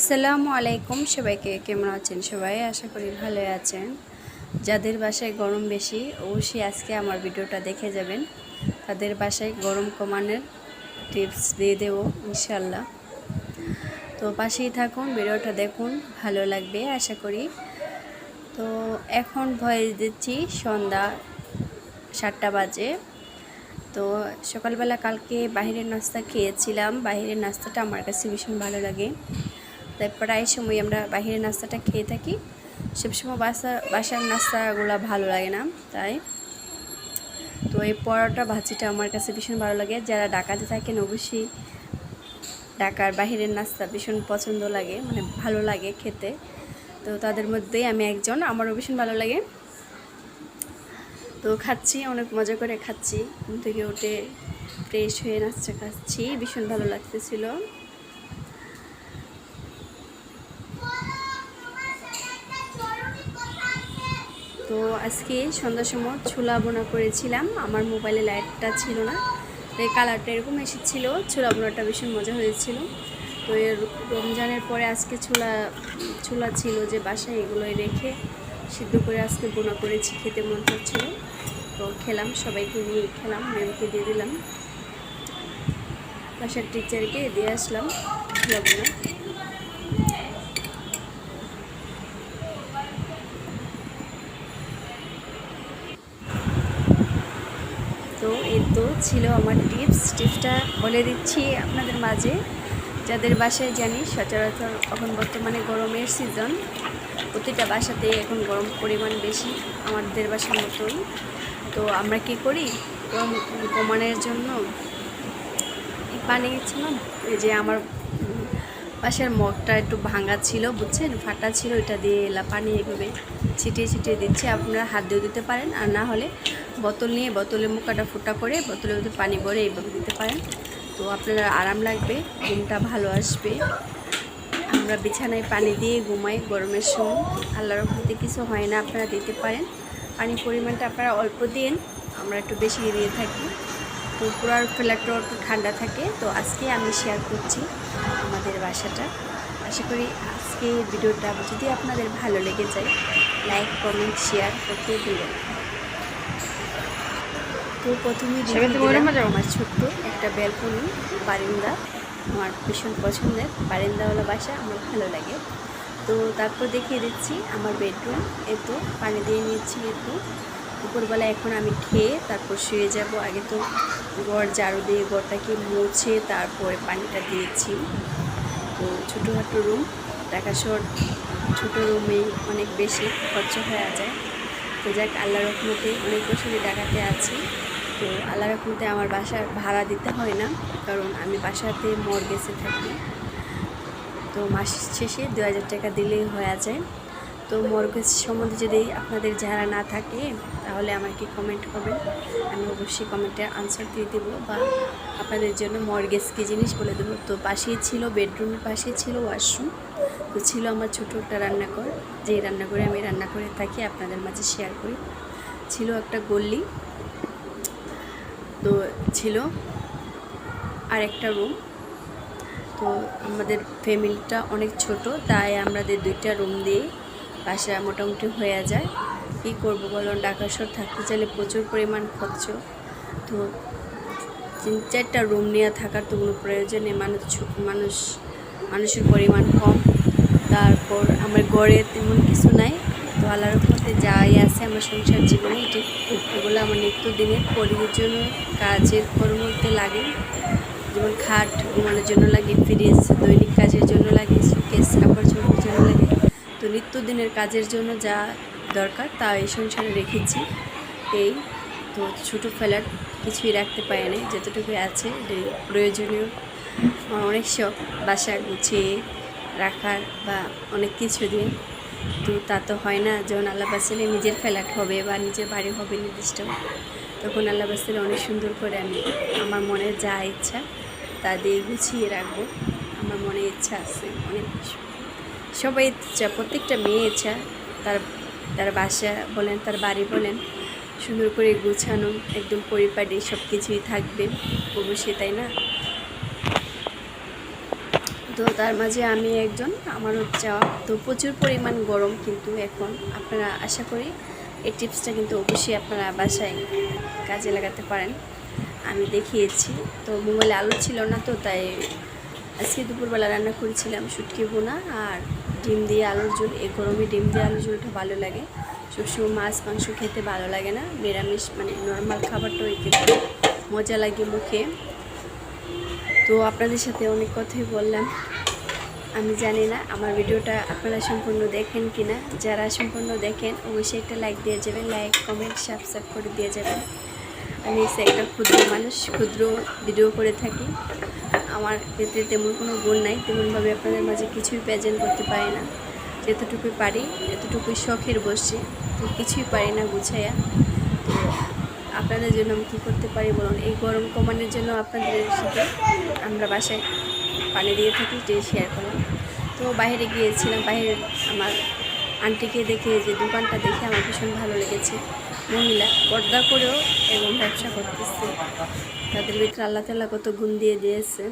আসসালামু আলাইকুম সবাইকে, কেমন আছেন সবাই? আশা করি ভালো আছেন। যাদের বাসায় গরম বেশি, অবশ্যই আজকে আমার ভিডিওটা দেখে যাবেন। তাদের বাসায় গরম কমানোর টিপস দিয়ে দেব ইনশাল্লাহ তো পাশেই থাকুন, ভিডিওটা দেখুন, ভালো লাগবে, আশা করি। তো এখন ভয়ে দিচ্ছি, সন্ধ্যা সাতটা বাজে। তো সকালবেলা কালকে বাইরের নাস্তা খেয়েছিলাম। বাইরের নাস্তাটা আমার কাছে ভীষণ ভালো লাগে। তাই প্রায় সময় আমরা বাইরের নাস্তাটা খেয়ে থাকি। সবসময় বাসা, বাসার নাস্তাগুলো ভালো লাগে না, তাই। তো এই পরোটা ভাজিটা আমার কাছে ভীষণ ভালো লাগে। যারা ঢাকাতে থাকেন অবশ্যই ঢাকার বাহিরের নাস্তা ভীষণ পছন্দ লাগে মানে ভালো লাগে খেতে। তো তাদের মধ্যেই আমি একজন, আমারও ভীষণ ভালো লাগে। তো খাচ্ছি, অনেক মজা করে খাচ্ছি। ঘুম থেকে উঠে ফ্রেশ হয়ে নাচটা খাচ্ছি, ভীষণ ভালো লাগতেছিল। তো আজকে সন্ধ্যার সময় ছোলা বোনা করেছিলাম। আমার মোবাইলে লাইটটা ছিল না। তাই কালারটা এরকম এসেছিল। ছোলা বোনাটা ভীষণ মজা হয়েছিল। তো এর রমজানের পরে আজকে ছোলা ছোলা ছিল যে বাসায় এগুলোই রেখে সিদ্ধ করে আজকে বোনা করেছি। খেতে মন করছিল তো খেলাম, সবাইকে নিয়ে খেলাম ম্যামকে দিয়ে দিলাম। বাসার টিচারকে দিয়ে আসলাম ছোলা বোনা তো এই তো ছিল আমার টিপস। টিপসটা বলে দিচ্ছি আপনাদের মাঝে। যাদের বাসায় জানি, সচরাচর এখন বর্তমানে গরমের সিজন প্রতিটা বাসাতে এখন গরম পরিমাণ বেশি, আমাদের বাসার মতোই। তো আমরা কি করি? গরম কমানোর জন্য ছিল এই যে আমার পাশের মগটা একটু ভাঙা ছিল, বুঝছেন? ফাটা ছিল, এটা দিয়ে এলা পানি এভাবে ছিটিয়ে ছিটিয়ে দিচ্ছি। আপনারা হাত দিয়ে দিতে পারেন, আর না হলে বোতল নিয়ে বোতলের মুখাটা ফুটা করে বোতলের মধ্যে পানি ভরে এইভাবে দিতে পারেন। তো আপনারা আরাম লাগবে, ঘুমটা ভালো আসবে। আমরা বিছানায় পানি দিয়ে ঘুমাই গরমের সময়। আল্লাহর রহমতে কিছু হয় না, আপনারা দিতে পারেন। পানির পরিমাণটা আপনারা অল্প দিন, আমরা একটু বেশি দিয়ে থাকি। তো পুরো ফ্ল্যাটটাও একটু ঠান্ডা থাকে। তো আজকে আমি শেয়ার করছি আমাদের বাসাটা। আশা করি আজকে ভিডিওটা যদি আপনাদের ভালো লেগে যায় লাইক কমেন্ট শেয়ার করতে দিবেন তো প্রথমে আমার ছোট্ট একটা ব্যালকনি বারিন্দা আমার ভীষণ পছন্দের। বারিন্দাওয়ালা বাসা আমার ভালো লাগে। তো তারপর দেখিয়ে দিচ্ছি আমার বেডরুম। এতো পানি দিয়ে নিয়েছি একটু। দুপুরবেলা এখন আমি খেয়ে তারপর শুয়ে যাব। আগে তো গড় ঝাড়ু দিয়ে গড়টাকে মুছে তারপরে পানিটা দিয়েছি। তো ছোটোখাটো রুম ঢাকা শহর ছোটো রুমে অনেক বেশি খরচ হয়ে যায়। তো যাক আল্লাহ রহমতে অনেক বছরই ঢাকাতে আছি। তো আল্লাহ রহমতে আমার বাসা ভাড়া দিতে হয় না, কারণ আমি বাসাতে মর্গেসে থাকি। তো মাস শেষে দু হাজার টাকা দিলেই হয়ে যায়। তো মর্গেজ সম্বন্ধে যদি আপনাদের যারা না থাকে, তাহলে আমাকে কমেন্ট করবেন? আমি অবশ্যই কমেন্টে আনসার দিয়ে দেবো বা আপনাদের জন্য মর্গেজ কী জিনিস বলে দেবো। তো পাশেই ছিল বেডরুমের পাশেই ছিল ওয়াশরুম তো ছিল আমার ছোটো একটা রান্নাঘর। যে রান্নাঘরে আমি রান্না করে থাকি, আপনাদের মাঝে শেয়ার করি। ছিল একটা গল্লি তো ছিল আর একটা রুম তো আমাদের ফ্যামিলিটা অনেক ছোট, তাই আমাদের দুইটা রুম দিয়ে বাসা মোটামুটি হয়ে যায়। কী করব বলো? ঢাকা শহর থাকতে চাইলে প্রচুর পরিমাণ খরচ। তো তিন চারটা রুম নিয়ে থাকার তো কোনো প্রয়োজন নেই। মানুষ মানুষ, মানুষের পরিমাণ কম। তারপর আমার গড়ে তেমন কিছু নাই। তো আল্লাহর মধ্যে যাই আছে আমার সংসার জীবনে, এটি এগুলো আমার নিত্যদিনের প্রয়োজনীয় কাজের কর্মতে লাগে। যেমন খাট ঘুমানোর জন্য লাগে ফ্রিজ দৈনিক কাজের জন্য লাগে সুকেস কাপড় চোপড়ের জন্য লাগে। তো নিত্যদিনের কাজের জন্য যা দরকার, তা এই সংসারে রেখেছি। এই তো ছোটো ফেলার কিছুই রাখতে পারিনি যতটুকু আছে প্রয়োজনীয়। অনেক শখ, বাসা গুছিয়ে রাখার বা অনেক কিছু দিয়ে। তো তা তো হয় না যখন আল্লাহ বাসলে নিজের ফ্ল্যাট হবে বা নিজের বাড়ি হবে নির্দিষ্ট। তখন আল্লাহ বাসলে অনেক সুন্দর করে আমি আমার মনে যা ইচ্ছা তা দিয়ে গুছিয়ে রাখব। আমার মনে ইচ্ছা আছে, অনেক কিছু। সবাই ইচ্ছা প্রত্যেকটা মেয়ে ইচ্ছা তার তার বাসা বলেন, তার বাড়ি বলেন, সুন্দর করে গুছানো, একদম পরিপাটি সব কিছুই থাকবে। অবশ্যই তাই না? তো তার মাঝে আমি একজন। আমারও চাওয়া তো প্রচুর পরিমাণ গরম কিন্তু এখন। আপনারা আশা করি এই টিপসটা কিন্তু অবশ্যই আপনারা বাসায় কাজে লাগাতে পারেন। আমি দেখিয়েছি। তো মোবাইলে আলো ছিল না তো, তাই আজকে দুপুরবেলা রান্না করেছিলাম শুটকি বোনা আর ডিম দিয়ে আলুর ঝোল। এই গরমে ডিম দিয়ে আলুর ঝোলটা ভালো লাগে। সবসময় মাছ, মাংস খেতে ভালো লাগে না। নিরামিষ মানে নর্মাল খাবারটাই খেতে মজা লাগে মুখে। তো আপনাদের সাথে অনেক কথাই বললাম। আমি জানি না আমার ভিডিওটা আপনারা সম্পূর্ণ দেখেন কি না যারা সম্পূর্ণ দেখেন, অবশ্যই একটা লাইক দিয়ে যাবেন লাইক কমেন্ট সাবস্ক্রাইব করে দিয়ে যাবেন। আমি হচ্ছে একটা ক্ষুদ্র মানুষ, ক্ষুদ্র ভিডিও করে থাকি। আমার ক্ষেত্রে তেমন কোনো গুণ নাই, তেমনভাবে আপনাদের মাঝে কিছুই প্রেজেন্ট করতে পারি না। যতটুকু পারি, এতটুকুই শখের বসে, তো কিছুই পারি না গুছাইয়া। তো আপনাদের জন্য আমি কী করতে পারি বলুন? এই গরম কমানোর জন্য আপনাদের সাথে আমরা বাসায় পানি দিয়ে থাকি, যে শেয়ার করলাম তো বাইরে গিয়েছিলাম বাইরে আমার আন্টিকে দেখে, যে দোকানটা দেখে আমার ভীষণ ভালো লেগেছে। মহিলা পর্দা করেও এবং ব্যবসা করতেছে। তাদের ভিতরে আল্লাহ তাল্লাহ কত গুণ দিয়ে দিয়েছে